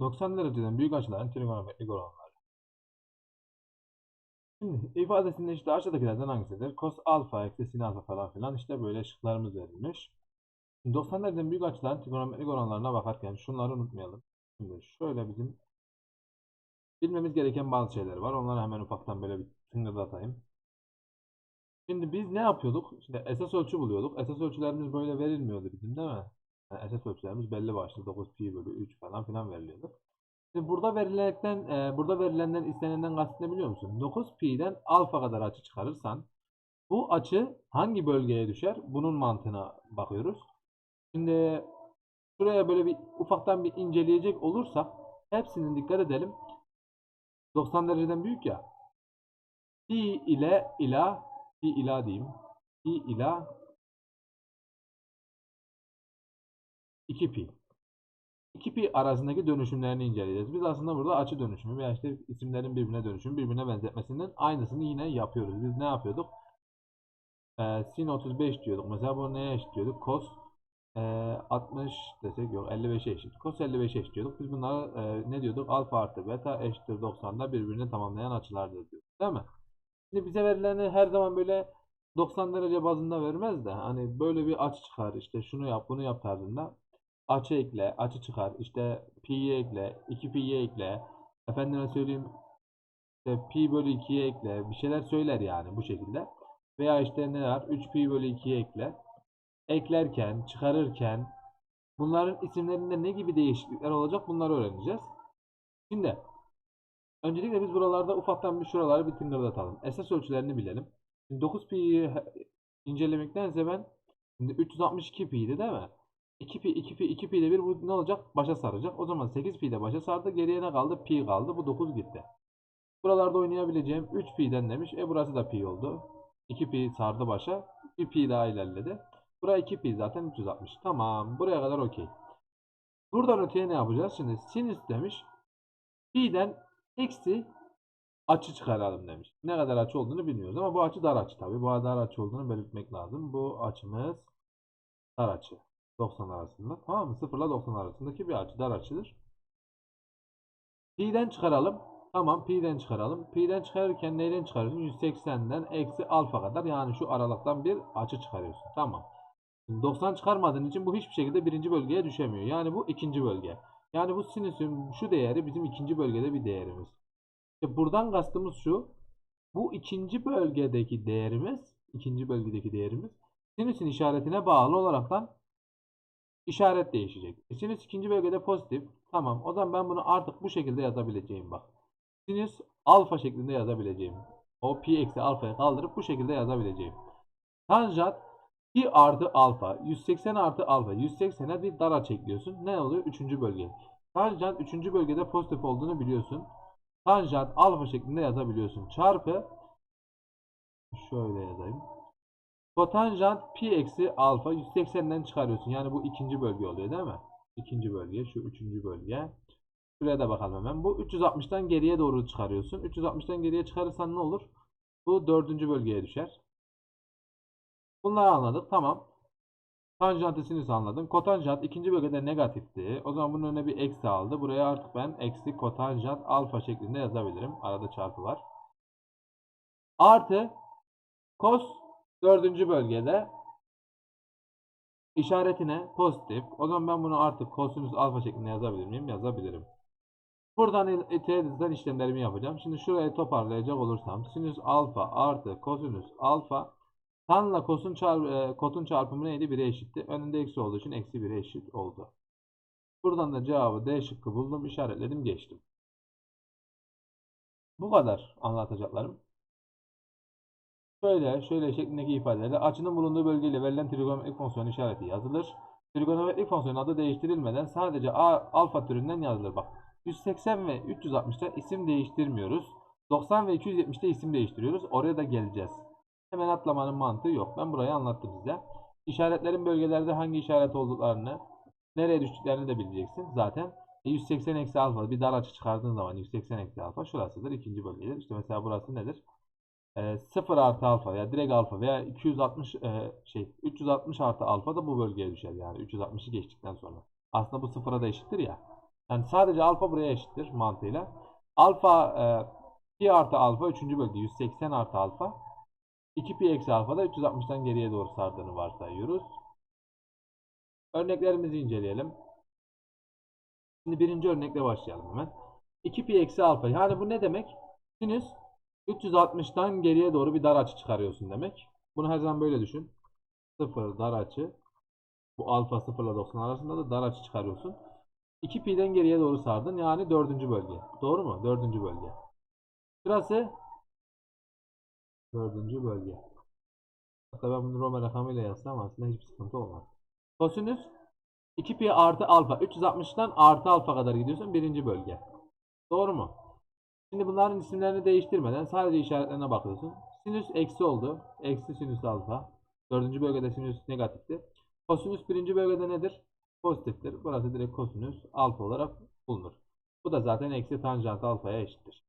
90 dereceden büyük açıların trigonometrik oranları. Şimdi ifadesinde işte aşağıdakilerden hangisidir? Cos alfa eksi sin alfa falan filan işte böyle şıklarımız verilmiş. Şimdi 90 dereceden büyük açıların trigonometrik oranlarına bakarken şunları unutmayalım. Şimdi şöyle bizim bilmemiz gereken bazı şeyler var. Onları hemen ufaktan böyle bir tıngırdatayım. Şimdi biz ne yapıyorduk? Şimdi esas ölçü buluyorduk. Esas ölçülerimiz böyle verilmiyordu bizim değil mi? Yani esas ölçülerimiz belli başlı 9 pi bölü 3 falan filan veriliyordu. Şimdi burada verilenekten, e, burada verilenden istenenden kast ne biliyor musun? 9 pi'den alfa kadar açı çıkarırsan bu açı hangi bölgeye düşer? Bunun mantığına bakıyoruz. Şimdi şuraya böyle bir ufaktan bir inceleyecek olursak hepsinin dikkat edelim. 90 dereceden büyük ya. Pi ile ila pi ila diyeyim. Pi ila 2 pi. 2 pi arasındaki dönüşümlerini inceleyeceğiz. Biz aslında burada açı dönüşümü veya işte isimlerin birbirine dönüşümü, birbirine benzetmesinin aynısını yine yapıyoruz. Biz ne yapıyorduk? Ee, sin 35 diyorduk. Mesela bu neye eşit diyorduk? Cos e, 60 desek yok 55'e eşit. Cos 55'e eşit diyorduk. Biz bunları e, ne diyorduk? Alfa artı beta eşittir 90'da birbirini tamamlayan açılardır diyorduk. Değil mi? Şimdi bize verileni her zaman böyle 90 derece bazında vermez de hani böyle bir açı çıkar işte şunu yap bunu yap tarzında açı ekle açı çıkar işte pi'ye ekle 2 pi'ye ekle efendime söyleyeyim işte pi bölü 2'ye ekle bir şeyler söyler yani bu şekilde veya işte ne var 3 pi bölü 2'ye ekle eklerken çıkarırken bunların isimlerinde ne gibi değişiklikler olacak bunları öğreneceğiz. Şimdi öncelikle biz buralarda ufaktan bir şuraları bir tıngırdatalım. Esas ölçülerini bilelim. Şimdi 9 pi'yi incelemektense ben şimdi 362 pi'ydi değil mi? 2 pi 2 pi 2 pi ile 1 bu ne olacak? Başa saracak. O zaman 8 pi de başa sardı. Geriye ne kaldı? Pi kaldı. Bu 9 gitti. Buralarda oynayabileceğim 3 pi'den demiş. E burası da pi oldu. 2 pi sardı başa. 1 pi daha ilerledi. Buraya 2 pi zaten 360. Tamam. Buraya kadar okey. Buradan öteye ne yapacağız? Şimdi sinüs demiş. Pi'den eksi açı çıkaralım demiş. Ne kadar açı olduğunu bilmiyoruz ama bu açı dar açı tabi. Bu dar açı olduğunu belirtmek lazım. Bu açımız dar açı. 90 arasında. Tamam mı? 0 ile 90 arasındaki bir açı dar açıdır. Pi'den çıkaralım. Tamam pi'den çıkaralım. Pi'den çıkarırken neyden çıkarıyorsun? 180'den eksi alfa kadar yani şu aralıktan bir açı çıkarıyorsun. Tamam. Şimdi 90 çıkarmadığın için bu hiçbir şekilde birinci bölgeye düşemiyor. Yani bu ikinci bölge. Yani bu sinüsün şu değeri bizim ikinci bölgede bir değerimiz. İşte buradan kastımız şu. Bu ikinci bölgedeki değerimiz, ikinci bölgedeki değerimiz sinüsün işaretine bağlı olaraktan işaret değişecek. E, sinüs ikinci bölgede pozitif. Tamam. O zaman ben bunu artık bu şekilde yazabileceğim bak. Sinüs alfa şeklinde yazabileceğim. O pi eksi alfayı kaldırıp bu şekilde yazabileceğim. Tanjant pi artı alfa. 180 artı alfa. 180'e bir dar açı ekliyorsun. Ne oluyor? Üçüncü bölge. Tanjant üçüncü bölgede pozitif olduğunu biliyorsun. Tanjant alfa şeklinde yazabiliyorsun. Çarpı şöyle yazayım. Kotanjant pi eksi alfa 180'den çıkarıyorsun. Yani bu ikinci bölge oluyor değil mi? İkinci bölge. Şu üçüncü bölge. Şuraya da bakalım hemen. Bu 360'tan geriye doğru çıkarıyorsun. 360'tan geriye çıkarırsan ne olur? Bu dördüncü bölgeye düşer. Bunları anladık. Tamam. Tanjantı sinüs anladım. Kotanjant ikinci bölgede negatifti. O zaman bunun önüne bir eksi aldı. Buraya artık ben eksi kotanjant alfa şeklinde yazabilirim. Arada çarpı var. Artı kos dördüncü bölgede işaretine pozitif. O zaman ben bunu artık kosinüs alfa şeklinde yazabilir miyim? Yazabilirim. Buradan iteden işlemlerimi yapacağım. Şimdi şurayı toparlayacak olursam sinüs alfa artı kosinüs alfa tanla kosun çarp, e, kotun çarpımı neydi? 1'e eşitti. Önünde eksi olduğu için eksi 1'e eşit oldu. Buradan da cevabı D şıkkı buldum. işaretledim. Geçtim. Bu kadar anlatacaklarım. Şöyle, şöyle şeklindeki ifadelerle açının bulunduğu bölgeyle verilen trigonometrik fonksiyon işareti yazılır. Trigonometrik fonksiyon adı değiştirilmeden sadece A, alfa türünden yazılır. Bak 180 ve 360'ta isim değiştirmiyoruz. 90 ve 270'te isim değiştiriyoruz. Oraya da geleceğiz. Hemen atlamanın mantığı yok. Ben burayı anlattım size. İşaretlerin bölgelerde hangi işaret olduklarını, nereye düştüklerini de bileceksin. Zaten 180 eksi alfa bir dar açı çıkardığın zaman 180 eksi alfa şurasıdır. ikinci bölgedir. İşte mesela burası nedir? E, 0 artı alfa ya direkt alfa veya 260 e, şey 360 artı alfa da bu bölgeye düşer yani 360'ı geçtikten sonra. Aslında bu sıfıra da eşittir ya. Yani sadece alfa buraya eşittir mantığıyla. Alfa e, pi artı alfa 3. bölge 180 artı alfa. 2 pi eksi alfa da 360'tan geriye doğru sardığını varsayıyoruz. Örneklerimizi inceleyelim. Şimdi birinci örnekle başlayalım hemen. 2 pi eksi alfa. Yani bu ne demek? Sinüs 360'tan geriye doğru bir dar açı çıkarıyorsun demek. Bunu her zaman böyle düşün. 0 dar açı. Bu alfa 0 ile 90 arasında da dar açı çıkarıyorsun. 2 pi'den geriye doğru sardın. Yani dördüncü bölge. Doğru mu? Dördüncü bölge. Şurası dördüncü bölge. Hatta ben bunu Roma rakamıyla yazsam aslında hiçbir sıkıntı olmaz. Kosinüs 2 pi artı alfa. 360'tan artı alfa kadar gidiyorsun. Birinci bölge. Doğru mu? Şimdi bunların isimlerini değiştirmeden sadece işaretlerine bakıyorsun. Sinüs eksi oldu. Eksi sinüs alfa. Dördüncü bölgede sinüs negatifti. Kosinüs birinci bölgede nedir? Pozitiftir. Burası direkt kosinüs alfa olarak bulunur. Bu da zaten eksi tanjant alfaya eşittir.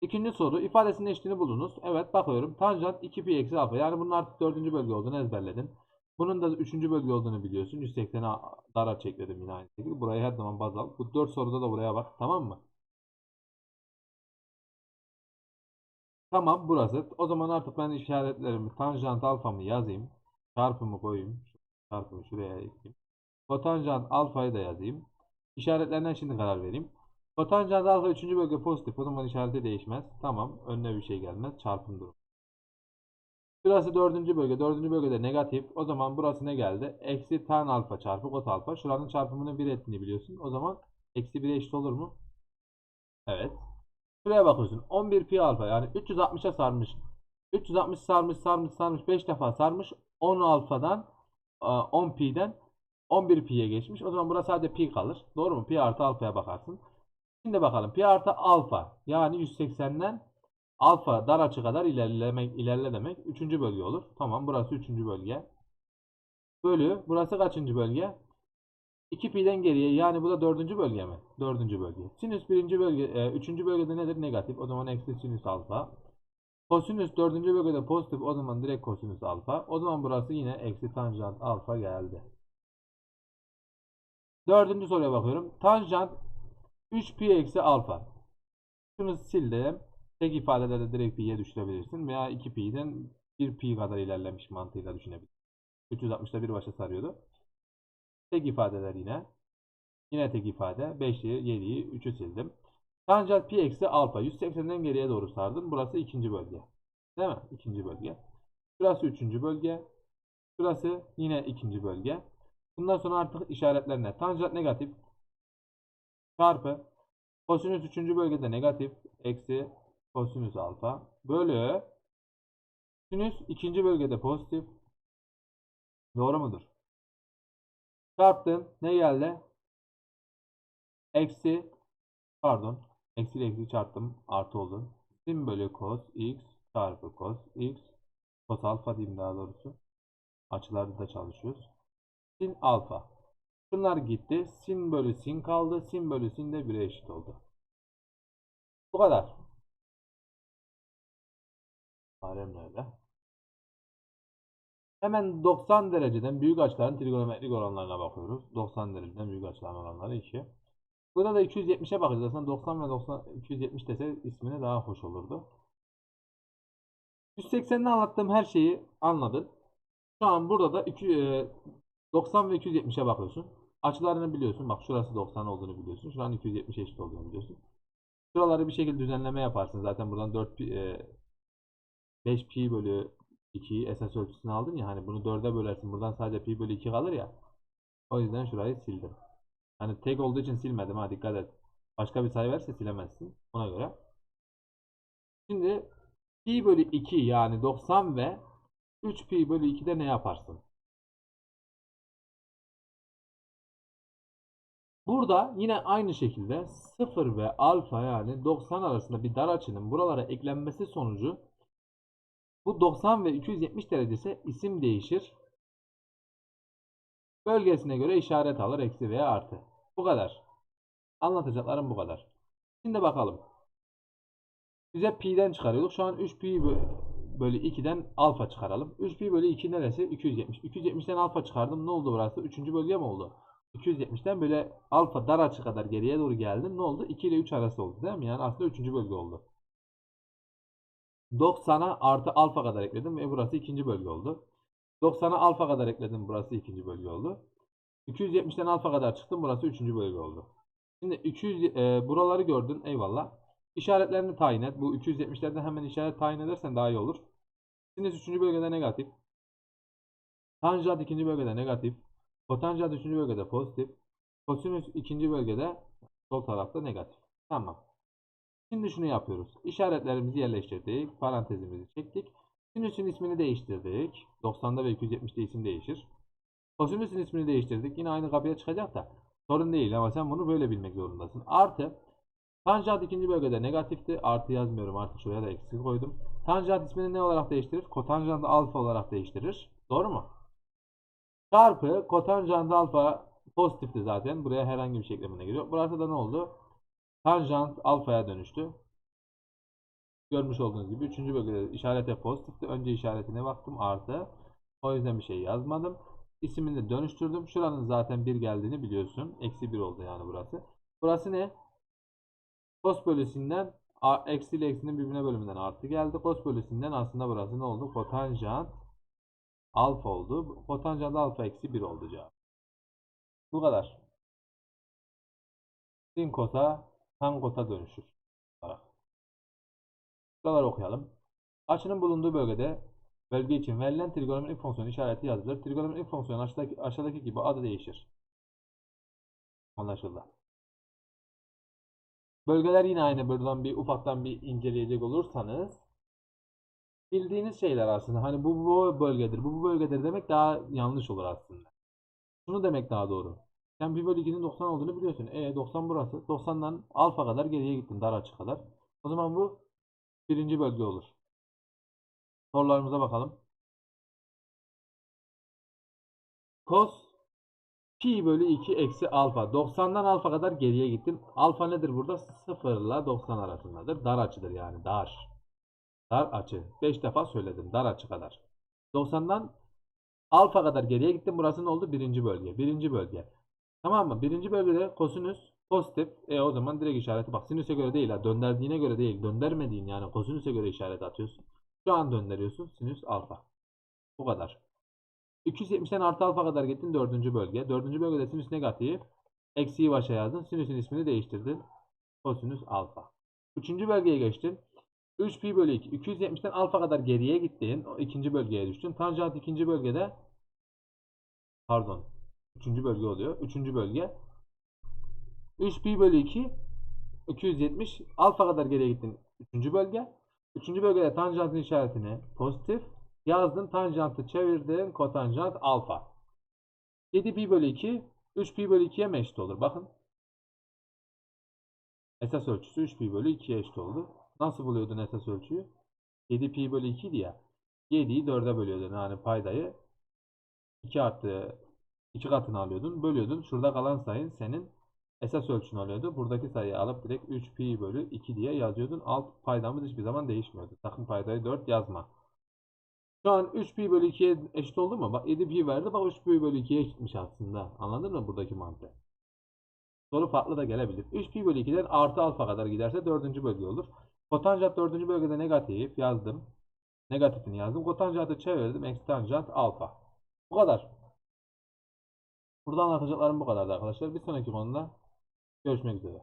İkinci soru ifadesinin eşitliğini bulunuz. Evet bakıyorum. Tanjant 2 pi eksi alfa. Yani bunun artık dördüncü bölge olduğunu ezberledin. Bunun da üçüncü bölge olduğunu biliyorsun. 180'e dara çekledim yine aynı şekilde. Burayı her zaman baz al. Bu dört soruda da buraya bak. Tamam mı? Tamam burası. O zaman artık ben işaretlerimi tanjant alfamı yazayım. Çarpımı koyayım. Çarpımı şuraya ekleyeyim. Kotanjant alfayı da yazayım. İşaretlerine şimdi karar vereyim. Kotanjant alfa 3. bölge pozitif. O zaman işareti değişmez. Tamam. Önüne bir şey gelmez. Çarpım durum. Burası 4. bölge. 4. bölgede negatif. O zaman burası ne geldi? Eksi tan alfa çarpı kot alfa. Şuranın çarpımının 1 ettiğini biliyorsun. O zaman eksi 1'e eşit olur mu? Evet. Şuraya bakıyorsun. 11 pi alfa yani 360'a sarmış. 360 sarmış sarmış sarmış 5 defa sarmış. 10 alfadan 10 pi'den 11 pi'ye geçmiş. O zaman burası sadece pi kalır. Doğru mu? Pi artı alfaya bakarsın. Şimdi bakalım. Pi artı alfa yani 180'den alfa dar açı kadar ilerlemek ilerle demek 3. bölge olur. Tamam burası 3. bölge. Bölü burası kaçıncı bölge? 2 pi'den geriye yani bu da 4. bölge mi? 4. bölge. Sinüs 1. bölge 3. bölgede nedir? Negatif. O zaman eksi sinüs alfa. Kosinüs 4. bölgede pozitif. O zaman direkt kosinüs alfa. O zaman burası yine eksi tanjant alfa geldi. Dördüncü soruya bakıyorum. Tanjant 3 pi eksi alfa. Şunu sildim. Tek ifadelerde direkt pi'ye düşürebilirsin. Veya 2 pi'den 1 pi kadar ilerlemiş mantığıyla düşünebilirsin. 360'da bir başa sarıyordu. Tek ifadeler yine. Yine tek ifade. 5'i, 7'yi, 3'ü sildim. Tanjant pi eksi alfa. 180'den geriye doğru sardım. Burası ikinci bölge. Değil mi? İkinci bölge. Şurası üçüncü bölge. Şurası yine ikinci bölge. Bundan sonra artık işaretler ne? Tanjant negatif. Çarpı. Kosinüs üçüncü bölgede negatif. Eksi kosinüs alfa. Bölü. Sinüs ikinci bölgede pozitif. Doğru mudur? Çarptım. Ne geldi? Eksi. Pardon. Eksi eksi çarptım. Artı oldu. Sin bölü cos x çarpı cos x. Cos alfa diyeyim daha doğrusu. Açılarda da çalışıyoruz. Sin alfa. Şunlar gitti. Sin bölü sin kaldı. Sin bölü sin de 1'e eşit oldu. Bu kadar. Alem öyle. Hemen 90 dereceden büyük açıların trigonometrik oranlarına bakıyoruz. 90 dereceden büyük açıların oranları 2. Burada da 270'e bakacağız. Aslında 90 ve 90 270 dese ismini daha hoş olurdu. 180'de anlattığım her şeyi anladın. Şu an burada da 2, e, 90 ve 270'e bakıyorsun. Açılarını biliyorsun. Bak şurası 90 olduğunu biliyorsun. Şuranın 270 eşit olduğunu biliyorsun. Şuraları bir şekilde düzenleme yaparsın. Zaten buradan 4 pi, e, 5 pi bölü 2'yi esas ölçüsünü aldın ya. Hani bunu 4'e bölersin. Buradan sadece pi bölü 2 kalır ya. O yüzden şurayı sildim. Hani tek olduğu için silmedim ha dikkat et. Başka bir sayı verse silemezsin. Ona göre. Şimdi pi bölü 2 yani 90 ve 3 pi bölü 2'de ne yaparsın? Burada yine aynı şekilde 0 ve alfa yani 90 arasında bir dar açının buralara eklenmesi sonucu bu 90 ve 270 derece ise isim değişir. Bölgesine göre işaret alır eksi veya artı. Bu kadar. Anlatacaklarım bu kadar. Şimdi bakalım. Bize pi'den çıkarıyorduk. Şu an 3 pi bölü 2'den alfa çıkaralım. 3 pi bölü 2 neresi? 270. 270'ten alfa çıkardım. Ne oldu burası? 3. bölge mi oldu? 270'ten böyle alfa dar açı kadar geriye doğru geldin. Ne oldu? 2 ile 3 arası oldu değil mi? Yani aslında 3. bölge oldu. 90'a artı alfa kadar ekledim ve burası ikinci bölge oldu. 90'a alfa kadar ekledim. Burası ikinci bölge oldu. 270'ten alfa kadar çıktım. Burası üçüncü bölge oldu. Şimdi 200 e, buraları gördün. Eyvallah. İşaretlerini tayin et. Bu 270'lerden hemen işaret tayin edersen daha iyi olur. Sinüs üçüncü bölgede negatif. Tanjant ikinci bölgede negatif. Kotanjant üçüncü bölgede pozitif. Kosinüs ikinci bölgede sol tarafta negatif. Tamam. Şimdi şunu yapıyoruz. İşaretlerimizi yerleştirdik. Parantezimizi çektik. Sinüsün ismini değiştirdik. 90'da ve 270'de isim değişir. Kosinüsün ismini değiştirdik. Yine aynı kapıya çıkacak da sorun değil ama sen bunu böyle bilmek zorundasın. Artı tanjant ikinci bölgede negatifti. Artı yazmıyorum artık şuraya da eksi koydum. Tanjant ismini ne olarak değiştirir? Kotanjant alfa olarak değiştirir. Doğru mu? Çarpı kotanjant alfa pozitifti zaten. Buraya herhangi bir şey eklemine giriyor. Burası da ne oldu? Tanjant alfaya dönüştü. Görmüş olduğunuz gibi 3. bölgede işarete pozitifti. Önce işaretine baktım artı. O yüzden bir şey yazmadım. İsmini dönüştürdüm. Şuranın zaten 1 geldiğini biliyorsun. Eksi 1 oldu yani burası. Burası ne? Kos bölüsünden eksi ile eksinin birbirine bölümünden artı geldi. Kos bölüsünden aslında burası ne oldu? Kotanjant alfa oldu. Kotanjant alfa eksi 1 oldu cevap. Bu kadar. Sin kota tan kota dönüşür. Şuraları okuyalım. Açının bulunduğu bölgede bölge için verilen trigonometrik fonksiyon işareti yazılır. Trigonometrik fonksiyon aşağıdaki, aşağıdaki gibi adı değişir. Anlaşıldı. Bölgeler yine aynı. Buradan bir ufaktan bir inceleyecek olursanız bildiğiniz şeyler aslında. Hani bu bu bölgedir, bu bu bölgedir demek daha yanlış olur aslında. Şunu demek daha doğru. Sen 1 bölü 2'nin 90 olduğunu biliyorsun. E 90 burası. 90'dan alfa kadar geriye gittin. Dar açı kadar. O zaman bu birinci bölge olur. Sorularımıza bakalım. Cos pi bölü 2 eksi alfa. 90'dan alfa kadar geriye gittin. Alfa nedir burada? 0 ile 90 arasındadır. Dar açıdır yani. Dar. Dar açı. 5 defa söyledim. Dar açı kadar. 90'dan alfa kadar geriye gittim. Burası ne oldu? Birinci bölge. Birinci bölge. Tamam mı? Birinci bölgede kosinüs pozitif. E o zaman direkt işareti bak. Sinüse göre değil ha. Göre değil. Döndürmediğin yani kosinüse göre işaret atıyorsun. Şu an döndürüyorsun. Sinüs alfa. Bu kadar. 270'ten artı alfa kadar gittin dördüncü bölge. Dördüncü bölgede sinüs negatif. Eksiyi başa yazdın. Sinüsün ismini değiştirdin. Kosinüs alfa. Üçüncü bölgeye geçtin. 3 pi bölü 2. 270'ten alfa kadar geriye gittin. O ikinci bölgeye düştün. Tanjant ikinci bölgede pardon. Üçüncü bölge oluyor. Üçüncü bölge. 3 pi bölü 2 270 alfa kadar geriye gittin. Üçüncü bölge. Üçüncü bölgede tanjantın işaretini pozitif yazdın. Tanjantı çevirdin. Kotanjant alfa. 7 pi bölü 2 3 pi bölü 2'ye mi eşit olur? Bakın. Esas ölçüsü 3 pi bölü 2'ye eşit oldu. Nasıl buluyordun esas ölçüyü? 7 pi bölü 2 ya. 7'yi 4'e bölüyordun. Yani paydayı 2 artı 2 katını alıyordun. Bölüyordun. Şurada kalan sayın senin esas ölçün oluyordu. Buradaki sayıyı alıp direkt 3 pi bölü 2 diye yazıyordun. Alt paydamız hiçbir zaman değişmiyordu. Sakın paydayı 4 yazma. Şu an 3 pi bölü 2'ye eşit oldu mu? Bak 7 pi verdi. Bak 3 pi bölü 2'ye eşitmiş aslında. Anladın mı buradaki mantığı? Soru farklı da gelebilir. 3 pi bölü 2'den artı alfa kadar giderse 4. bölge olur. Kotanjant 4. bölgede negatif yazdım. Negatifini yazdım. Kotanjantı çevirdim. Eksi tanjant alfa. Bu kadar. Burada anlatacaklarım bu kadardı arkadaşlar. Bir sonraki konuda görüşmek üzere.